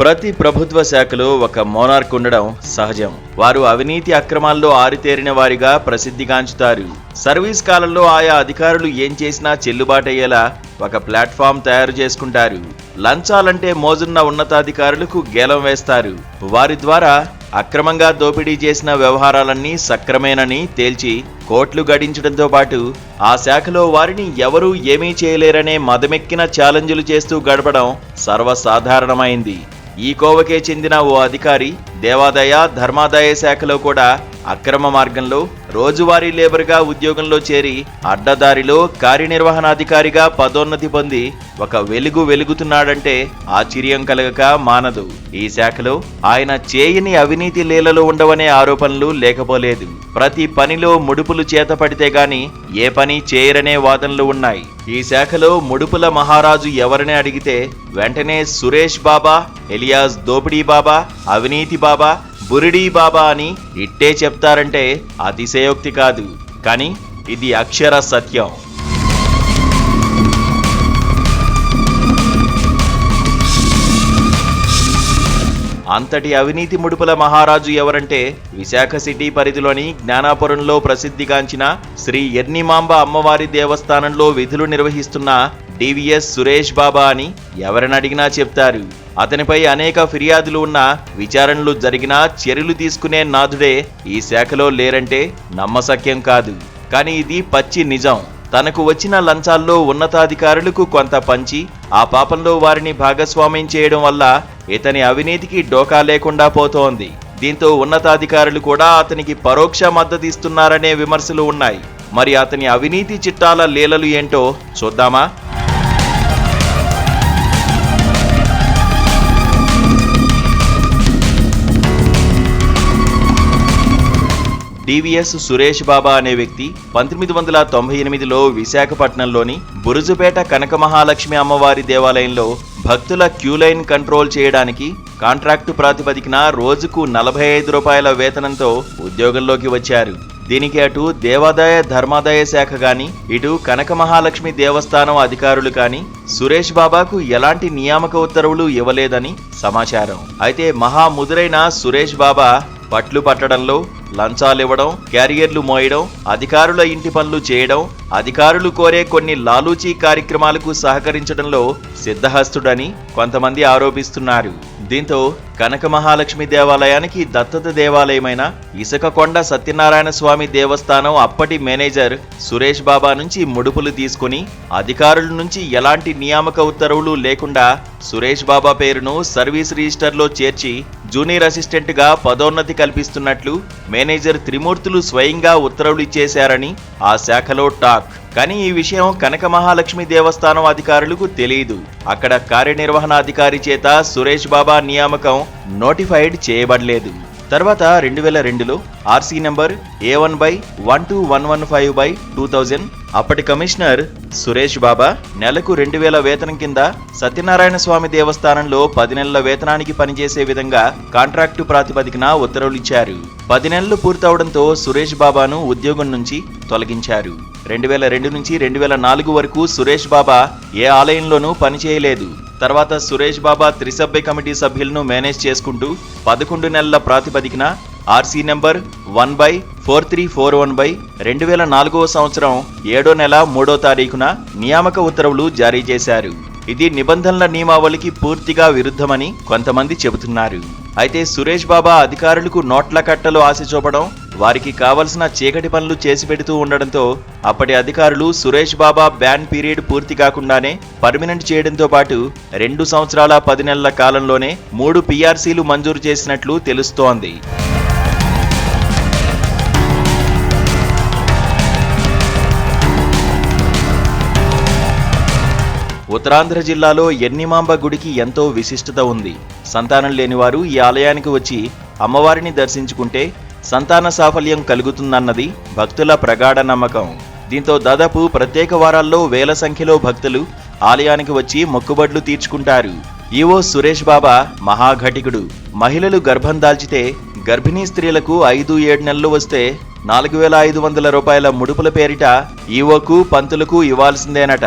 ప్రతి ప్రభుత్వ శాఖలో ఒక మోనార్క్ ఉండడం సహజం. వారు అవినీతి అక్రమాల్లో ఆరితేరిన వారిగా ప్రసిద్ధిగాంచుతారు సర్వీస్ కాలంలో ఆయా అధికారులు ఏం చేసినా చెల్లుబాటయ్యేలా ఒక ప్లాట్ఫామ్ తయారు చేసుకుంటారు. లంచాలంటే మోజున్న ఉన్నతాధికారులకు గేలం వేస్తారు. వారి ద్వారా అక్రమంగా దోపిడీ చేసిన వ్యవహారాలన్నీ సక్రమేనని తేల్చి కోట్లు గడించడంతో పాటు ఆ శాఖలో వారిని ఎవరూ ఏమీ చేయలేరనే మదమెక్కిన ఛాలెంజులు చేస్తూ గడపడం సర్వసాధారణమైంది. ఈ కోవకే చెందిన ఓ అధికారి దేవాదాయ ధర్మాదాయ శాఖలో కూడా అక్రమ మార్గంలో రోజువారీ లేబర్గా ఉద్యోగంలో చేరి అడ్డదారిలో కార్యనిర్వహణాధికారిగా పదోన్నతి పొంది ఒక వెలుగు వెలుగుతున్నాడంటే ఆశ్చర్యం కలగక మానదు. ఈ శాఖలో ఆయన చేయని అవినీతి లీలలు ఉండవనే ఆరోపణలు లేకపోలేదు. ప్రతి పనిలో ముడుపులు చేతపడితే గాని ఏ పని చేయరనే వాదనలు ఉన్నాయి. ఈ శాఖలో ముడుపుల మహారాజు ఎవరని అడిగితే వెంటనే సురేష్ బాబా ఎలియాస్ దోపిడీ బాబా అవినీతి బాబా బురిడీ బాబా అని ఇట్టే చెప్తారంటే అతిశయోక్తి కాదు. కానీ ఇది అక్షర సత్యం. అంతటి అవినీతి ముడుపుల మహారాజు ఎవరంటే విశాఖ సిటీ పరిధిలోని జ్ఞానాపురంలో ప్రసిద్ధిగాంచిన శ్రీ ఎర్నిమాంబ అమ్మవారి దేవస్థానంలో విధులు నిర్వహిస్తున్న డివిఎస్ సురేష్ బాబా అని ఎవరిని అడిగినా చెప్తారు. అతనిపై అనేక ఫిర్యాదులు ఉన్న విచారణలు జరిగినా చర్యలు తీసుకునే నాథుడే ఈ శాఖలో లేరంటే నమ్మశక్యం కాదు. కానీ ఇది పచ్చి నిజం. తనకు వచ్చిన లంచాల్లో ఉన్నతాధికారులకు కొంత పంచి ఆ పాపంలో వారిని భాగస్వామ్యం చేయడం వల్ల ఇతని అవినీతికి డోకా లేకుండా పోతోంది. దీంతో ఉన్నతాధికారులు కూడా అతనికి పరోక్ష మద్దతు ఇస్తున్నారనే విమర్శలు ఉన్నాయి. మరి అతని అవినీతి చిట్టాల లీలలు ఏంటో చూద్దామా? టీవీఎస్ సురేష్ బాబా అనే వ్యక్తి పంతొమ్మిది వందల తొంభై ఎనిమిదిలో విశాఖపట్నంలోని బురుజుపేట కనక మహాలక్ష్మి అమ్మవారి దేవాలయంలో భక్తుల క్యూ లైన్ కంట్రోల్ చేయడానికి కాంట్రాక్టు ప్రాతిపదికన రోజుకు నలభై ఐదు రూపాయల వేతనంతో ఉద్యోగంలోకి వచ్చారు. దీనికి అటు దేవాదాయ ధర్మాదాయ శాఖ గాని ఇటు కనక మహాలక్ష్మి దేవస్థానం అధికారులు కాని సురేష్ బాబాకు ఎలాంటి నియామక ఉత్తర్వులు ఇవ్వలేదని సమాచారం. అయితే మహా ముదురైన సురేష్ బాబా పట్లు పట్టడంలో లంచాలివ్వడం క్యారియర్లు మోయడం అధికారుల ఇంటి పనులు చేయడం అధికారులు కోరే కొన్ని లాలూచీ కార్యక్రమాలకు సహకరించడంలో సిద్ధహస్తుడని కొంతమంది ఆరోపిస్తున్నారు. దీంతో కనక మహాలక్ష్మి దేవాలయానికి దత్తత దేవాలయమైన ఇసుకకొండ సత్యనారాయణ స్వామి దేవస్థానం అప్పటి మేనేజర్ సురేష్ బాబా నుంచి ముడుపులు తీసుకుని అధికారుల నుంచి ఎలాంటి నియామక ఉత్తర్వులు లేకుండా సురేష్ బాబా పేరును సర్వీస్ రిజిస్టర్లో చేర్చి జూనియర్ అసిస్టెంట్గా పదోన్నతి కల్పిస్తున్నట్లు మేనేజర్ త్రిమూర్తులు స్వయంగా ఉత్తర్వులు ఇచ్చేశారని ఆ శాఖలో టాక్. కానీ ఈ విషయం కనక మహాలక్ష్మి దేవస్థానం అధికారులకు తెలియదు అక్కడ కార్యనిర్వహణాధికారి చేత సురేష్ బాబా నియామకం నోటిఫైడ్ చేయబడలేదు. తర్వాత రెండు వేల రెండులో RC number A one by one two one one five by two thousand. అప్పటి కమిషనర్ సురేష్ బాబా నెలకు రెండు వేల వేతనం కింద సత్యనారాయణ స్వామి దేవస్థానంలో పది నెలల వేతనానికి పనిచేసే విధంగా కాంట్రాక్టు ప్రాతిపదికన ఉత్తర్వులు ఇచ్చారు. పది నెలలు పూర్తవడంతో సురేష్ బాబాను ఉద్యోగం నుంచి తొలగించారు. రెండు వేల రెండు నుంచి రెండు వేల నాలుగు వరకు సురేష్ బాబా ఏ ఆలయంలోనూ పనిచేయలేదు. తర్వాత సురేష్ బాబా త్రిసభ్య కమిటీ సభ్యులను మేనేజ్ చేసుకుంటూ పదకొండు నెలల ప్రాతిపదికన RC number one by four three four one by రెండు వేల నాలుగవ సంవత్సరం ఏడో నెల మూడో తారీఖున నియామక ఉత్తర్వులు జారీ చేశారు. ఇది నిబంధనల నియమావళికి పూర్తిగా విరుద్ధమని కొంతమంది చెబుతున్నారు. అయితే సురేష్ బాబా అధికారులకు నోట్ల కట్టలు ఆశ చూపడం వారికి కావలసిన చీకటి పనులు చేసి పెడుతూ ఉండడంతో అప్పటి అధికారులు సురేష్ బాబా బ్యాన్ పీరియడ్ పూర్తి కాకుండానే పర్మినెంట్ చేయడంతో పాటు రెండు సంవత్సరాల పది నెలల కాలంలోనే మూడు పీఆర్సీలు మంజూరు చేసినట్లు తెలుస్తోంది. ఉత్తరాంధ్ర జిల్లాలో ఎన్నిమాంబ గుడికి ఎంతో విశిష్టత ఉంది. సంతానం లేనివారు ఈ ఆలయానికి వచ్చి అమ్మవారిని దర్శించుకుంటే సంతాన సాఫల్యం కలుగుతుందన్నది భక్తుల ప్రగాఢ నమ్మకం. దీంతో దాదాపు ప్రత్యేక వారాల్లో వేల సంఖ్యలో భక్తులు ఆలయానికి వచ్చి మొక్కుబడ్లు తీర్చుకుంటారు. ఈవో సురేష్ బాబా మహాఘటికుడు. మహిళలు గర్భం దాల్చితే గర్భిణీ స్త్రీలకు ఐదు ఏడు నెలలు వస్తే నాలుగు వేల ఐదు వందల రూపాయల ముడుపుల పేరిట ఈవోకు పంతులకు ఇవ్వాల్సిందేనట.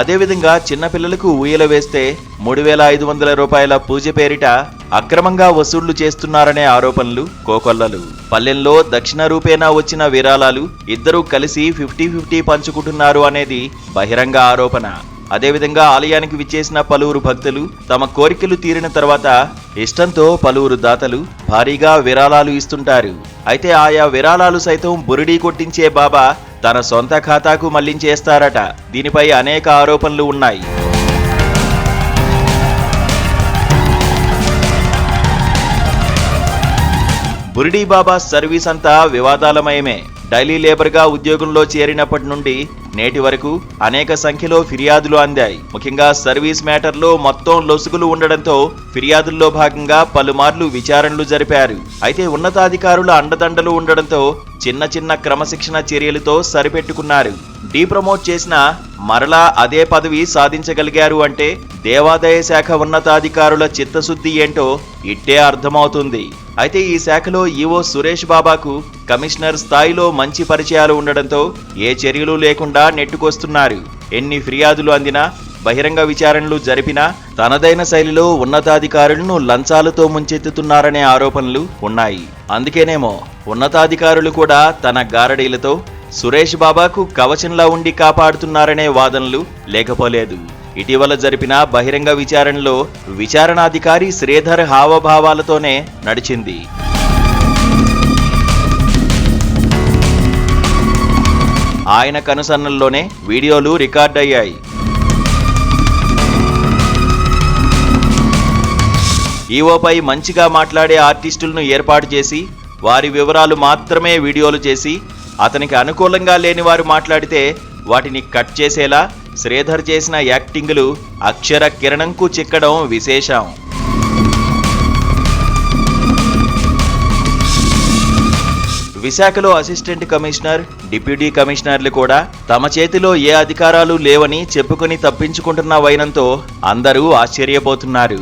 అదేవిధంగా చిన్నపిల్లలకు ఊయల వేస్తే మూడు వేల ఐదు వందల రూపాయల పూజ పేరిట అక్రమంగా వసూళ్ళు చేస్తున్నారనే ఆరోపణలు కోకొల్లలు. పల్లెల్లో దక్షిణ రూపేణా వచ్చిన విరాళాలు ఇద్దరూ కలిసి ఫిఫ్టీ ఫిఫ్టీ పంచుకుంటున్నారు అనేది బహిరంగ ఆరోపణ. అదేవిధంగా ఆలయానికి విచ్చేసిన పలువురు భక్తులు తమ కోరికలు తీరిన తర్వాత ఇష్టంతో పలువురు దాతలు భారీగా విరాళాలు ఇస్తుంటారు. అయితే ఆయా విరాళాలు సైతం బురిడీ కొట్టించే బాబా తన సొంత ఖాతాకు మళ్ళించేస్తారట. దీనిపై అనేక ఆరోపణలు ఉన్నాయి. బురిడీ బాబా సర్వీస్ అంతా వివాదాలమయమే. డైలీ లేబర్గా ఉద్యోగంలో చేరినప్పటి నుండి నేటి వరకు అనేక సంఖ్యలో ఫిర్యాదులు అందాయి. ముఖ్యంగా సర్వీస్ మ్యాటర్లో మొత్తం లొసుగులు ఉండడంతో ఫిర్యాదుల్లో భాగంగా పలుమార్లు విచారణలు జరిపారు. అయితే ఉన్నతాధికారుల అండదండలు ఉండడంతో చిన్న చిన్న క్రమశిక్షణ చర్యలతో సరిపెట్టుకున్నారు. డీప్రమోట్ చేసిన మరలా అదే పదవి సాధించగలిగారు అంటే దేవాదాయ శాఖ ఉన్నతాధికారుల చిత్తశుద్ధి ఏంటో ఇట్టే అర్థమవుతుంది. అయితే ఈ శాఖలో ఈవో సురేష్ బాబాకు కమిషనర్ స్థాయిలో మంచి పరిచయాలు ఉండడంతో ఏ చర్యలు లేకుండా నెట్టుకొస్తున్నారు. ఎన్ని ఫిర్యాదులు అందినా బహిరంగ విచారణలు జరిపినా తనదైన శైలిలో ఉన్నతాధికారులను లంచాలతో ముంచెత్తుతున్నారనే ఆరోపణలు ఉన్నాయి. అందుకేనేమో ఉన్నతాధికారులు కూడా తన గారడీలతో సురేష్ బాబాకు కవచంలా ఉండి కాపాడుతున్నారనే వాదనలు లేకపోలేదు. ఇటీవల జరిపిన బహిరంగ విచారణలో విచారణాధికారి శ్రీధర్ హావభావాలతోనే నడిచింది. ఆయన కనుసన్నల్లోనే వీడియోలు రికార్డ్ అయ్యాయి ఈవోపై మంచిగా మాట్లాడే ఆర్టిస్టులను ఏర్పాటు చేసి వారి వివరాలు మాత్రమే వీడియోలు చేసి అతనికి అనుకూలంగా లేని వారు మాట్లాడితే వాటిని కట్ చేసేలా శ్రీధర్ చేసిన యాక్టింగ్లు అక్షర కిరణంకు చిక్కడం విశేషం. విశాఖలో అసిస్టెంట్ కమిషనర్ డిప్యూటీ కమిషనర్లు కూడా తమ చేతిలో ఏ అధికారాలు లేవని చెప్పుకుని తప్పించుకుంటున్న వైనంతో అందరూ ఆశ్చర్యపోతున్నారు.